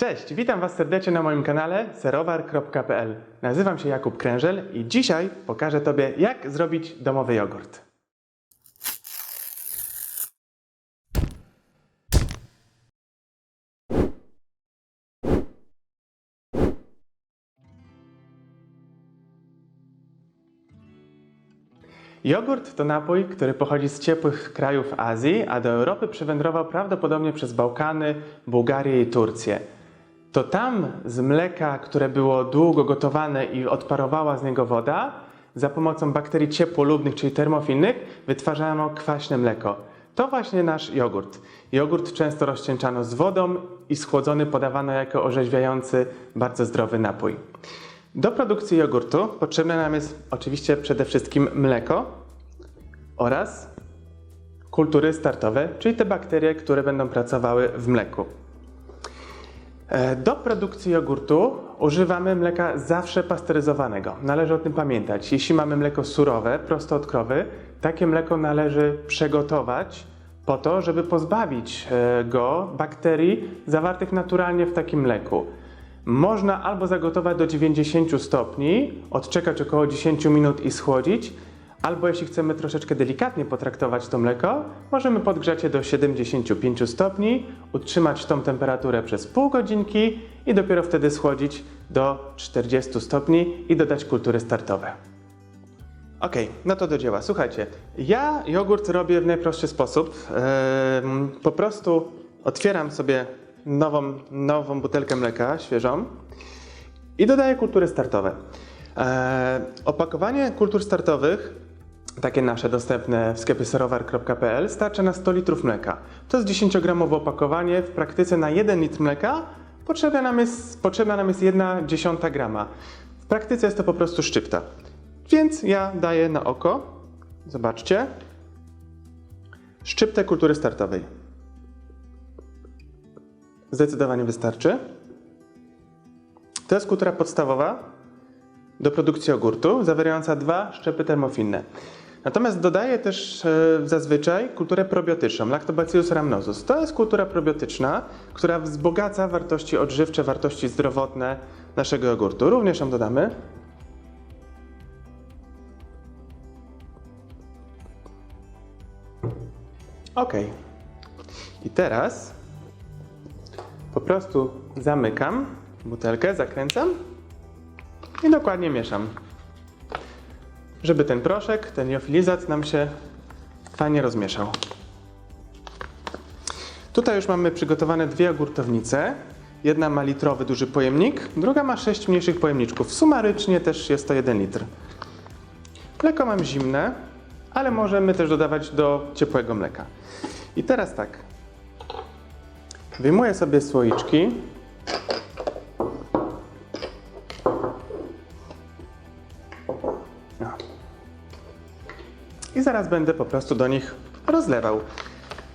Cześć, witam Was serdecznie na moim kanale serowar.pl. Nazywam się Jakub Krężel i dzisiaj pokażę Tobie, jak zrobić domowy jogurt. Jogurt to napój, który pochodzi z ciepłych krajów Azji, a do Europy przywędrował prawdopodobnie przez Bałkany, Bułgarię i Turcję. To tam z mleka, które było długo gotowane i odparowała z niego woda, za pomocą bakterii ciepłolubnych, czyli termofilnych, wytwarzano kwaśne mleko. To właśnie nasz jogurt. Jogurt często rozcieńczano z wodą i schłodzony podawano jako orzeźwiający, bardzo zdrowy napój. Do produkcji jogurtu potrzebne nam jest oczywiście przede wszystkim mleko oraz kultury startowe, czyli te bakterie, które będą pracowały w mleku. E, Do produkcji jogurtu używamy mleka zawsze pasteryzowanego. Należy o tym pamiętać. Jeśli mamy mleko surowe, prosto od krowy, takie mleko należy przegotować po to, żeby pozbawić e, go bakterii zawartych naturalnie w takim mleku. Można albo zagotować do 90 stopni, odczekać około 10 minut i schłodzić, albo jeśli chcemy troszeczkę delikatnie potraktować to mleko, możemy podgrzać je do 75 stopni, utrzymać tą temperaturę przez pół godzinki i dopiero wtedy schłodzić do 40 stopni i dodać kultury startowe. Ok, no to do dzieła. Słuchajcie, ja jogurt robię w najprostszy sposób. Ehm, po prostu otwieram sobie nową, nową butelkę mleka, świeżą i dodaję kultury startowe. Eee, opakowanie kultur startowych, takie nasze dostępne w sklepie serowar.pl, starcza na 100 litrów mleka. To jest 10-gramowe opakowanie. W praktyce na 1 litr mleka potrzebna nam jest, potrzebna nam jest 1 dziesiąta grama. W praktyce jest to po prostu szczypta. Więc ja daję na oko, zobaczcie, szczyptę kultury startowej. Zdecydowanie wystarczy. To jest kultura podstawowa do produkcji jogurtu, zawierająca dwa szczepy termofilne. Natomiast dodaję też e, zazwyczaj kulturę probiotyczną, Lactobacillus rhamnosus. To jest kultura probiotyczna, która wzbogaca wartości odżywcze, wartości zdrowotne naszego jogurtu. Również ją dodamy. Ok. I teraz po prostu zamykam butelkę, zakręcam i dokładnie mieszam. Żeby ten proszek, ten liofilizat nam się fajnie rozmieszał. Tutaj już mamy przygotowane dwie ogórtownice. Jedna ma litrowy duży pojemnik, druga ma sześć mniejszych pojemniczków. Sumarycznie też jest to 1 litr. Mleko mam zimne, ale możemy też dodawać do ciepłego mleka. I teraz tak, Wyjmuję sobie słoiczki. I zaraz będę po prostu do nich rozlewał.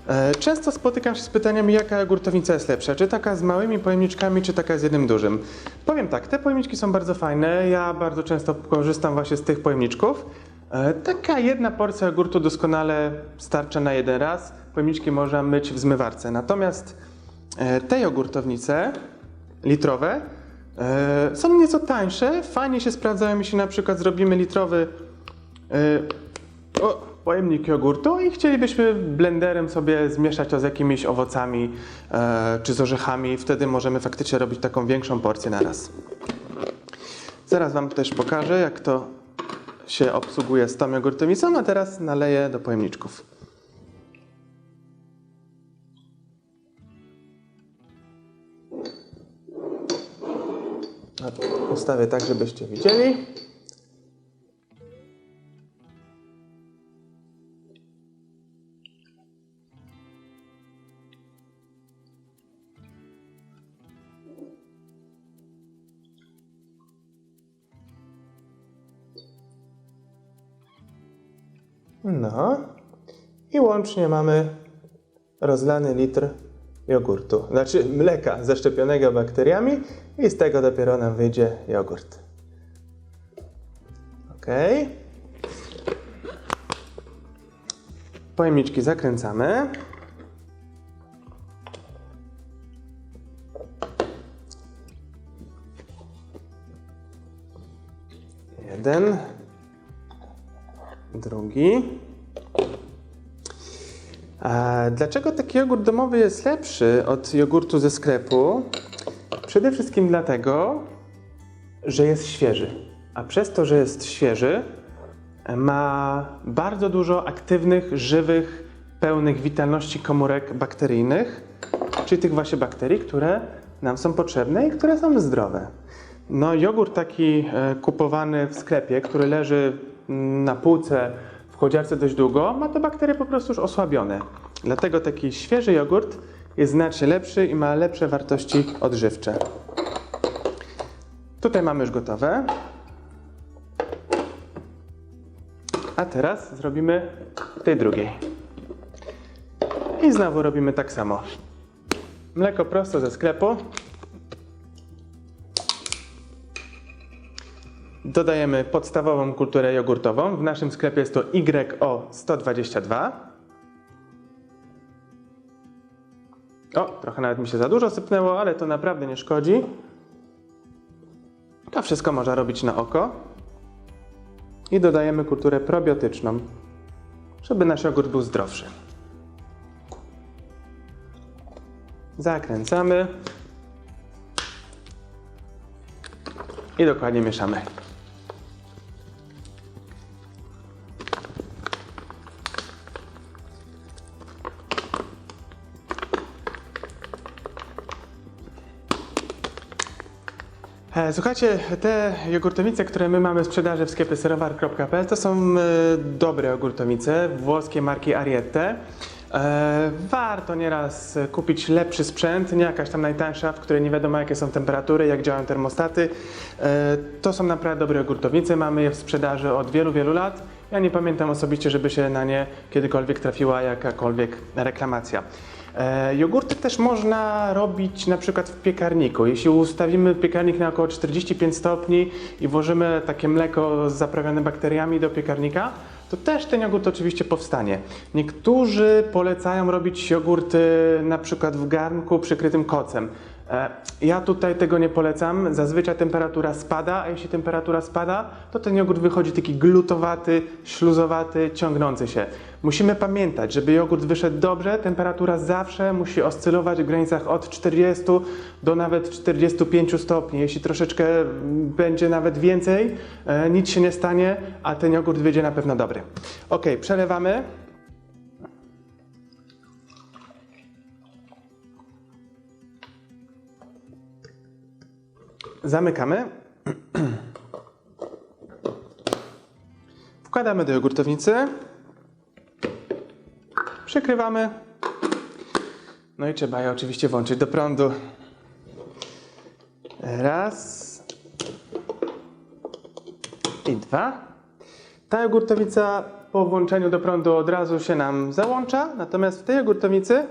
E, Często spotykam się z pytaniami, jaka jogurtownica jest lepsza, czy taka z małymi pojemniczkami, czy taka z jednym dużym. Powiem tak, te pojemniczki są bardzo fajne, ja bardzo często korzystam właśnie z tych pojemniczków. E, Taka jedna porcja jogurtu doskonale starcza na jeden raz, pojemniczki można myć w zmywarce. Natomiast E, Te jogurtownice litrowe są nieco tańsze, fajnie się sprawdzają, jeśli na przykład zrobimy litrowy o, pojemnik jogurtu i chcielibyśmy blenderem sobie zmieszać to z jakimiś owocami e, czy z orzechami, wtedy możemy faktycznie robić taką większą porcję na raz. Zaraz Wam też pokażę, jak to się obsługuje z tą jogurtownicą, a teraz naleję do pojemniczków. Ustawię tak, żebyście widzieli. łącznie mamy rozlany litr jogurtu, znaczy mleka zaszczepionego bakteriami i z tego dopiero nam wyjdzie jogurt. Ok. Pojemniczki zakręcamy. Jeden, drugi. Dlaczego taki jogurt domowy jest lepszy od jogurtu ze sklepu? Przede wszystkim dlatego, że jest świeży. A przez to, że jest świeży, ma bardzo dużo aktywnych, żywych, pełnych witalności komórek bakteryjnych, czyli tych właśnie bakterii, które nam są potrzebne i które są zdrowe. No, jogurt taki e, kupowany w sklepie, który leży mm, na półce w chłodziarce dość długo, ma te bakterie po prostu już osłabione. Dlatego taki świeży jogurt jest znacznie lepszy i ma lepsze wartości odżywcze. Tutaj mamy już gotowe. A teraz zrobimy tej drugiej. I znowu robimy tak samo. Mleko prosto ze sklepu. Dodajemy podstawową kulturę jogurtową. W naszym sklepie jest to YO 122. O, trochę nawet mi się za dużo sypnęło, ale to naprawdę nie szkodzi. To wszystko można robić na oko. I dodajemy kulturę probiotyczną, żeby nasz jogurt był zdrowszy. Zakręcamy. I dokładnie mieszamy. Słuchajcie, te jogurtowice, które my mamy w sprzedaży w sklepie serowar.pl to są e, dobre jogurtowice włoskiej marki Ariete. E, warto nieraz kupić lepszy sprzęt, nie jakaś tam najtańsza, w której nie wiadomo jakie są temperatury, jak działają termostaty. E, to są naprawdę dobre jogurtowice, mamy je w sprzedaży od wielu, wielu lat. Ja nie pamiętam osobiście, żeby się na nie kiedykolwiek trafiła jakakolwiek reklamacja. E, jogurty też można robić na przykład w piekarniku. Jeśli ustawimy piekarnik na około 45 stopni i włożymy takie mleko zaprawione bakteriami do piekarnika, to też ten jogurt oczywiście powstanie. Niektórzy polecają robić jogurty na przykład w garnku przykrytym kocem. E, Ja tutaj tego nie polecam. Zazwyczaj temperatura spada, a jeśli temperatura spada, to ten jogurt wychodzi taki glutowaty, śluzowaty, ciągnący się. Musimy pamiętać, żeby jogurt wyszedł dobrze, temperatura zawsze musi oscylować w granicach od 40 do nawet 45 stopni. Jeśli troszeczkę będzie nawet więcej, e, nic się nie stanie, a ten jogurt wyjdzie na pewno dobry. Ok, przelewamy. Zamykamy. Wkładamy do jogurtownicy. Przykrywamy. No i trzeba je oczywiście włączyć do prądu. Raz. I dwa. Ta jogurtowica po włączeniu do prądu od razu się nam załącza, natomiast w tej jogurtownicy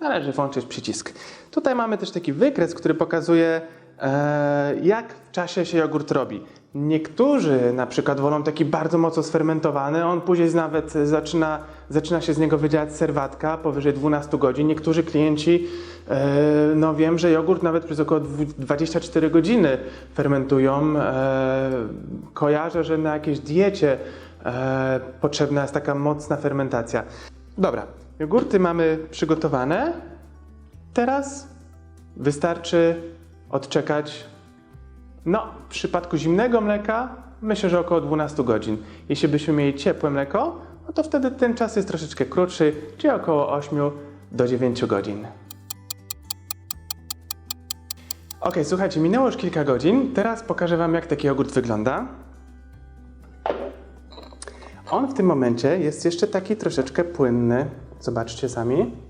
należy włączyć przycisk. Tutaj mamy też taki wykres, który pokazuje, jak w czasie się jogurt robi. Niektórzy na przykład wolą taki bardzo mocno sfermentowany, on później nawet zaczyna, zaczyna się z niego wydzielać serwatka powyżej 12 godzin. Niektórzy klienci, e, no wiem, że jogurt nawet przez około dwu- 24 godziny fermentują. E, kojarzę, że na jakiejś diecie e, potrzebna jest taka mocna fermentacja. Dobra, jogurty mamy przygotowane. Teraz wystarczy odczekać. No, w przypadku zimnego mleka myślę, że około 12 godzin. Jeśli byśmy mieli ciepłe mleko, no to wtedy ten czas jest troszeczkę krótszy, czyli około 8 do 9 godzin. Ok, słuchajcie, minęło już kilka godzin. Teraz pokażę Wam, jak taki jogurt wygląda. On w tym momencie jest jeszcze taki troszeczkę płynny. Zobaczcie sami.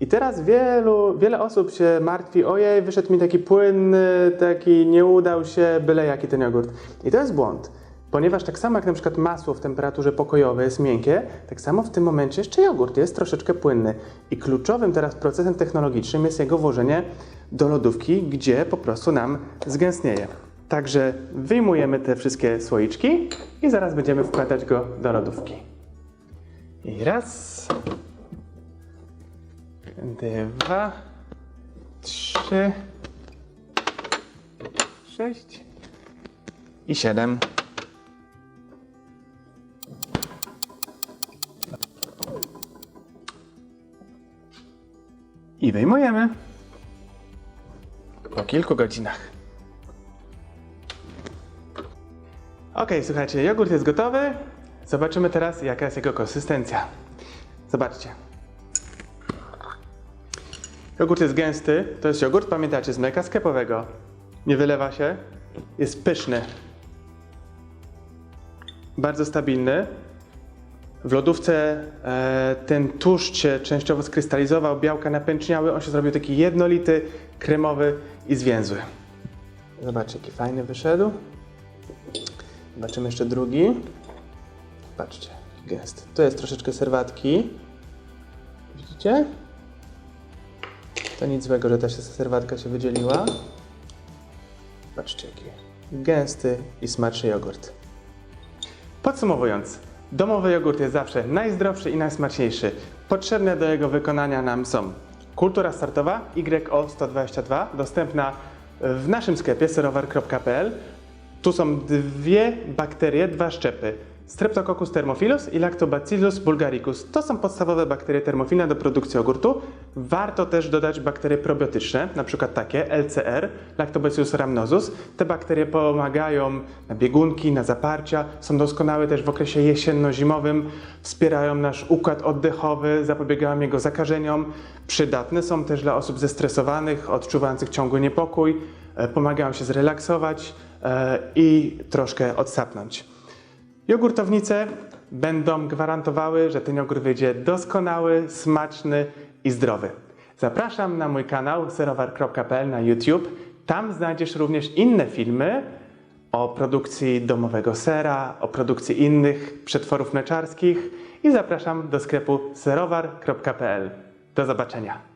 I teraz wielu, wiele osób się martwi, ojej, wyszedł mi taki płynny, taki nie udał się, byle jaki ten jogurt. I to jest błąd, ponieważ tak samo jak na przykład masło w temperaturze pokojowej jest miękkie, tak samo w tym momencie jeszcze jogurt jest troszeczkę płynny. I kluczowym teraz procesem technologicznym jest jego włożenie do lodówki, gdzie po prostu nam zgęstnieje. Także wyjmujemy te wszystkie słoiczki i zaraz będziemy wkładać go do lodówki. I raz, dwa, trzy, sześć, i 7. I wyjmujemy. Po kilku godzinach. Ok, słuchajcie, jogurt jest gotowy. Zobaczymy teraz, jaka jest jego konsystencja. Zobaczcie. Jogurt jest gęsty. To jest jogurt, pamiętacie, z mleka sklepowego. Nie wylewa się. Jest pyszny. Bardzo stabilny. W lodówce e, ten tłuszcz się częściowo skrystalizował, białka napęczniały, on się zrobił taki jednolity, kremowy i zwięzły. Zobaczcie, jaki fajny wyszedł. Zobaczymy jeszcze drugi. Patrzcie, jaki gęsty. Tu jest troszeczkę serwatki. Widzicie? To nic złego, że też serwatka się wydzieliła. Patrzcie, jaki gęsty i smaczny jogurt. Podsumowując, domowy jogurt jest zawsze najzdrowszy i najsmaczniejszy. Potrzebne do jego wykonania nam są kultura startowa YO122, dostępna w naszym sklepie serowar.pl. Tu są dwie bakterie, dwa szczepy. Streptococcus thermophilus i Lactobacillus bulgaricus. To są podstawowe bakterie termofilne do produkcji jogurtu. Warto też dodać bakterie probiotyczne, na przykład takie LCR, Lactobacillus rhamnosus. Te bakterie pomagają na biegunki, na zaparcia, są doskonałe też w okresie jesienno-zimowym, wspierają nasz układ oddechowy, zapobiegają jego zakażeniom. Przydatne są też dla osób zestresowanych, odczuwających ciągły niepokój, e, pomagają się zrelaksować e, i troszkę odsapnąć. Jogurtownice będą gwarantowały, że ten jogurt wyjdzie doskonały, smaczny i zdrowy. Zapraszam na mój kanał serowar.pl na YouTube. Tam znajdziesz również inne filmy o produkcji domowego sera, o produkcji innych przetworów mleczarskich i zapraszam do sklepu serowar.pl. Do zobaczenia.